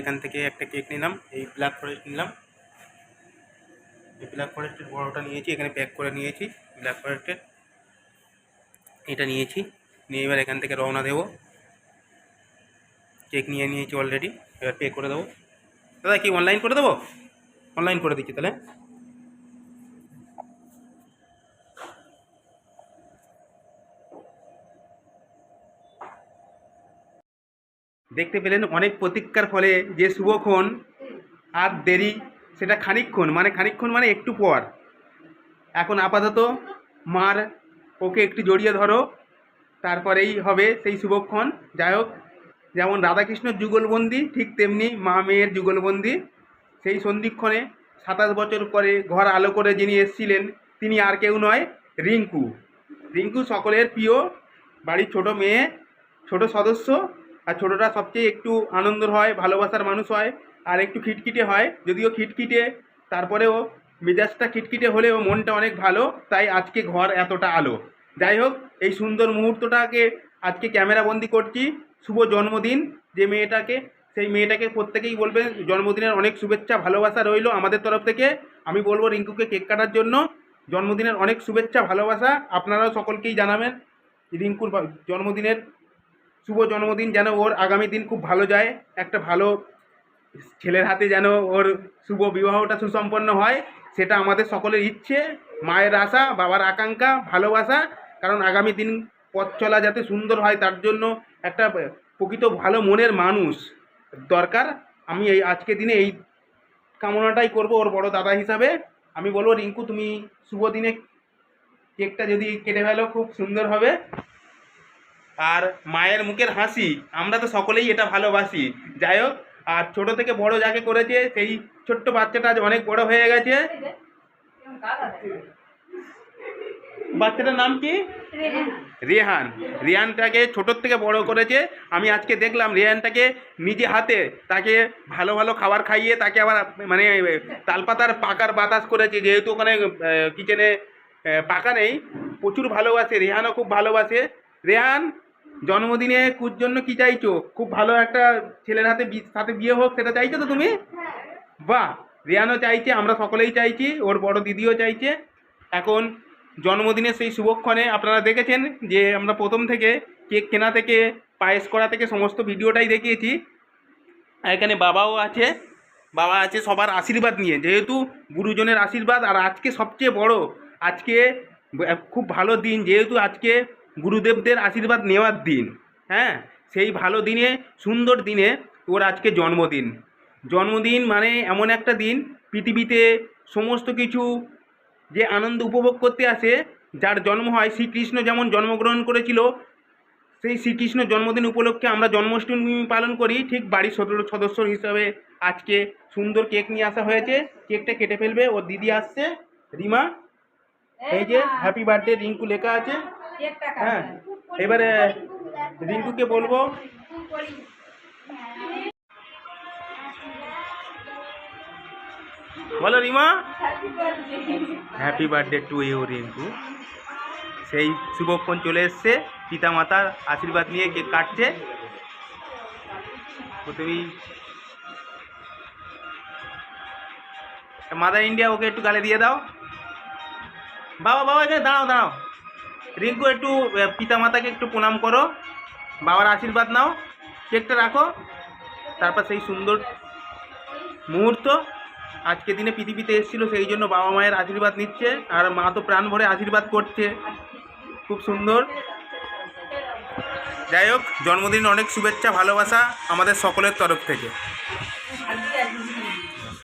এখান থেকে একটা কেক নিলাম, এই ব্ল্যাক ফরেস্ট নিলাম। এই ব্ল্যাক ফরেস্টের বড়োটা নিয়েছি, এখানে প্যাক করে নিয়েছি ব্ল্যাক ফরেস্টের এটা নিয়েছি, নিয়ে এবার এখান থেকে রওনা দেবো। কেক নিয়ে নিয়েছি অলরেডি এবার পে করে দেবো। দাদা, কি অনলাইন করে দেবো? অনলাইন করে দিচ্ছি তাহলে। দেখতে পেলেন অনেক প্রতীক্ষার ফলে যে শুভক্ষণ আর দেরি, সেটা খানিকক্ষণ মানে খানিকক্ষণ মানে একটু পর। এখন আপাতত মার ওকে একটু জড়িয়ে ধরো, তারপরেই হবে সেই শুভক্ষণ। যাই হোক, যেমন রাধাকৃষ্ণর যুগলবন্দি, ঠিক তেমনি মা মেয়ের যুগলবন্দি। সেই সন্ধিক্ষণে সাতাশ বছর পরে ঘর আলো করে যিনি এসেছিলেন, তিনি আর কেউ নয়, রিঙ্কু। রিঙ্কু সকলের প্রিয়, বাড়ির ছোট মেয়ে, ছোট সদস্য আর ছোটোটা সবচেয়ে একটু আনন্দর হয়, ভালোবাসার মানুষ হয় আর একটু খিটখিটে হয়। যদিও খিটখিটে, তারপরেও মেজাজটা খিটখিটে হলেও মনটা অনেক ভালো, তাই আজকে ঘর এতটা আলো। যাই হোক, এই সুন্দর মুহূর্তটাকে আজকে ক্যামেরাবন্দি করছি। শুভ জন্মদিন, যে মেয়েটাকে, সেই মেয়েটাকে প্রত্যেকেই বলবে, জন্মদিনের অনেক শুভেচ্ছা, ভালোবাসা রইল আমাদের তরফ থেকে। আমি বলব রিঙ্কুকে কেক কাটার জন্য। জন্মদিনের অনেক শুভেচ্ছা, ভালোবাসা, আপনারাও সকলকেই জানাবেন। রিঙ্কুর জন্মদিনের শুভ জন্মদিন যেন ওর আগামী দিন খুব ভালো যায়, একটা ভালো ছেলের হাতে যেন ওর শুভ বিবাহটা সুসম্পন্ন হয়, সেটা আমাদের সকলের ইচ্ছে, মায়ের আশা, বাবার আকাঙ্ক্ষা, ভালোবাসা, কারণ আগামী দিন পথ চলা যাতে সুন্দর হয়, তার জন্য একটা প্রকৃত ভালো মনের মানুষ দরকার। আমি এই আজকে দিনে এই কামনাটাই করব ওর বড় দাদা হিসাবে। আমি বলব, রিঙ্কু, তুমি শুভ দিনে কেকটা যদি কেটে ফেলো, খুব সুন্দর হবে। আর মায়ের মুখের হাসি, আমরা তো সকলেই এটা ভালোবাসি। যাই হোক, আর ছোট থেকে বড় যাকে করেছে, সেই ছোট্ট বাচ্চাটা আজ অনেক বড় হয়ে গেছে। বাচ্চাটার নাম কি? রেহান। রেহানটাকে ছোটোর থেকে বড় করেছে। আমি আজকে দেখলাম রেহানটাকে নিজে হাতে তাকে ভালো ভালো খাবার খাইয়ে তাকে আবার মানে তালপাতার পাকার বাতাস করেছে। যেহেতু ওখানে কিচেনে পাকা নেই, প্রচুর ভালোবাসে। রেহানও খুব ভালোবাসে। রেহান জন্মদিনে কুর জন্য কি চাইছো? খুব ভালো একটা ছেলের হাতে সাথে বিয়ে হোক, সেটা চাইছো তো তুমি? বাহ! রিয়ানও চাইছে, আমরা সকলেই চাইছি, ওর বড় দিদিও চাইছে। এখন জন্মদিনের সেই শুভক্ষণে আপনারা দেখেছেন যে আমরা প্রথম থেকে কেক কেনা থেকে, পায়েস করা থেকে সমস্ত ভিডিওটাই দেখিয়েছি। আর এখানে বাবাও আছে, বাবা আছে সবার আশীর্বাদ নিয়ে। যেহেতু গুরুজনের আশীর্বাদ, আর আজকে সবচেয়ে বড়, আজকে খুব ভালো দিন, যেহেতু আজকে গুরুদেবদের আশীর্বাদ নেওয়ার দিন হ্যাঁ? সেই ভালো দিনে সুন্দর দিনে ওর আজকে জন্মদিন। জন্মদিন মানে এমন একটা দিন পৃথিবীতে সমস্ত কিছু যে আনন্দ উপভোগ করতে আসে যার জন্ম হয় শ্রীকৃষ্ণ যেমন জন্মগ্রহণ করেছিল সেই শ্রীকৃষ্ণ জন্মদিন উপলক্ষে আমরা জন্মাষ্টমী পালন করি ঠিক বাড়ির সদস্য সদস্য হিসাবে আজকে সুন্দর কেক নিয়ে আসা হয়েছে কেকটা কেটে ফেলবে ওর দিদি আসছে রিমা এই যে হ্যাপি বার্থডে রিঙ্কু লেখা আছে। হ্যাঁ এবারে রিঙ্কুকে বলব। বলো Rima. Happy birthday to you Rinku. সেই শুভক্ষণ চলে এসছে। পিতা মাতার আশীর্বাদ নিয়ে কেক কাটছে। প্রথমেই মাদার ইন্ডিয়া ওকে একটু গালে দিয়ে দাও। বাবা বাবা, এখানে দাঁড়াও দাঁড়াও। রিঙ্কু, একটু পিতা মাতাকে একটু প্রণাম করো। বাবার আশীর্বাদ নাও। কেকটা রাখো। তারপর সেই সুন্দর মুহূর্ত। আজকে দিনে পৃথিবীতে এসেছিল, সেই জন্য বাবা মায়ের আশীর্বাদ নিচ্ছে। আর মা তো প্রাণ ভরে আশীর্বাদ করছে। খুব সুন্দর। যাই হোক, জন্মদিন অনেক শুভেচ্ছা, ভালোবাসা আমাদের সকলের তরফ থেকে।